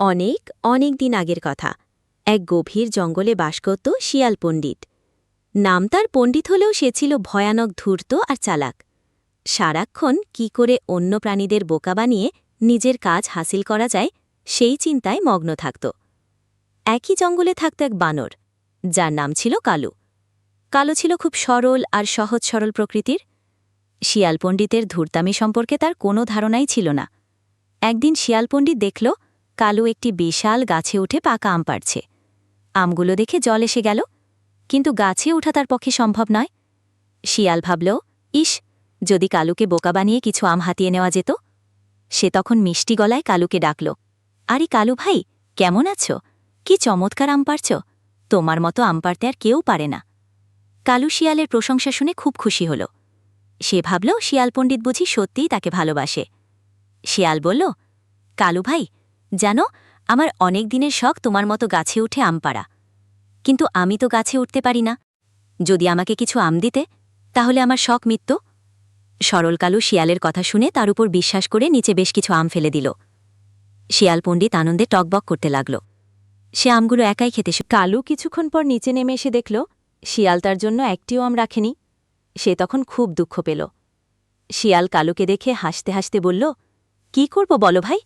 অনেক অনেক দিন আগের কথা। এক গভীর জঙ্গলে বাস করত শিয়াল পণ্ডিত। নাম তার পণ্ডিত হলেও সে ছিল ভয়ানক ধূর্ত আর চালাক। সারাক্ষণ কি করে অন্য প্রাণীদের বোকা বানিয়ে নিজের কাজ হাসিল করা যায়, সেই চিন্তায় মগ্ন থাকত। একই জঙ্গলে থাকত এক বানর, যার নাম ছিল কালু। কালো ছিল খুব সরল আর সহজ সরল প্রকৃতির। শিয়াল পণ্ডিতের ধূর্তামি সম্পর্কে তার কোনো ধারণাই ছিল না। একদিন শিয়াল পণ্ডিত দেখল কালু একটি বিশাল গাছে উঠে পাকা আম পাড়ছে। আমগুলো দেখে জল এসে গেল। কিন্তু গাছে ওঠা তার পক্ষে সম্ভব নয়। শিয়াল ভাবল, ইস, যদি কালুকে বোকা বানিয়ে কিছু আম হাতিয়ে নেওয়া যেত? সে তখন মিষ্টি গলায় কালুকে ডাকল, আরে কালু ভাই, কেমন আছো? কি চমৎকার আম পারছ তোমার মতো আম পারতে আর কেউ পারে না। কালু শিয়ালের প্রশংসা শুনে খুব খুশি হল। সে ভাবল, শিয়াল পণ্ডিত বুঝি সত্যিই তাকে ভালোবাসে। শিয়াল বলল, কালু ভাই জানো, আমার অনেক দিনের শখ তোমার মতো গাছে উঠে আম পাড়া। কিন্তু আমি তো গাছে উঠতে পারি না। যদি আমাকে কিছু আম দিতে, তাহলে আমার শখ মিত্ত সরল কালু শিয়ালের কথা শুনে তার উপর বিশ্বাস করে নিচে বেশ কিছু আম ফেলে দিল। শিয়াল পণ্ডিত আনন্দে টকবক করতে লাগল। সে আমগুলো একাই খেতে কালু কিছুক্ষণ পর নিচে নেমে এসে দেখল, শিয়াল তার জন্য একটিও আম রাখেনি। সে তখন খুব দুঃখ পেল। শিয়াল কালুকে দেখে হাসতে হাসতে বলল, কি করব বলো ভাই?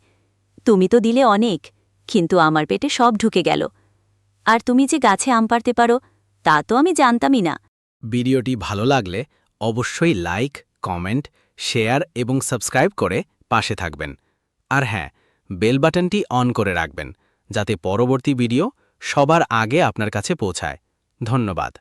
তুমি তো দিলে অনেক, কিন্তু আমার পেটে সব ঢুকে গেল। আর তুমি যে গাছে আম পারতে পারো, তা তো আমি জানতামই না। ভিডিওটি ভালো লাগলে অবশ্যই লাইক, কমেন্ট, শেয়ার এবং সাবস্ক্রাইব করে পাশে থাকবেন। আর হ্যাঁ বেল বাটনটি অন করে রাখবেন, যাতে পরবর্তী ভিডিও সবার আগে আপনার কাছে পৌঁছায়। ধন্যবাদ।